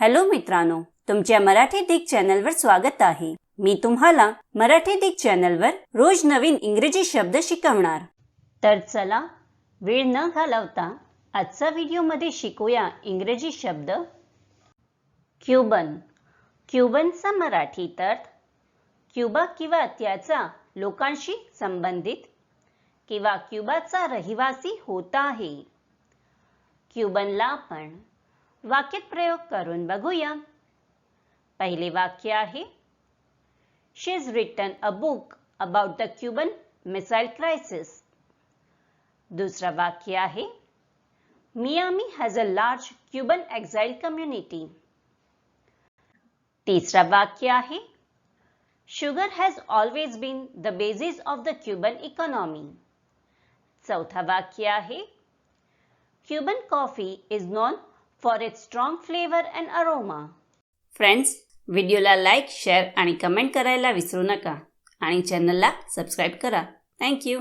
Hello मित्रांनो तुमच्या मराठी दिग चॅनलवर स्वागत आहे. मी तुम्हाला मराठी दिग चॅनलवर रोज नवीन इंग्रजी शब्द शिकवणार. तर चला वेळ न घालवता आजचा व्हिडिओमध्ये शिकूया इंग्रजी शब्द. क्युबन. क्युबनचा मराठीत अर्थ क्युबा किंवा त्याचा लोकांशी संबंधित किंवा क्युबाचा रहिवासी होता आहे. क्युबनला आपण वाक्यात प्रयोग करून बघूया. पहिले वाक्य आहे she is written a book about the Cuban missile crisis दुसरा वाक्य आहे Miami has a large Cuban exile community तिसरा वाक्य आहे sugar has always been the basis of the Cuban economy चौथा वाक्य आहे Cuban coffee is known for its strong flavour and aroma friends व्हिडिओला लाईक शेअर आणि कमेंट करायला विसरू नका. आणि चॅनलला सबस्क्राईब करा. थँक्यू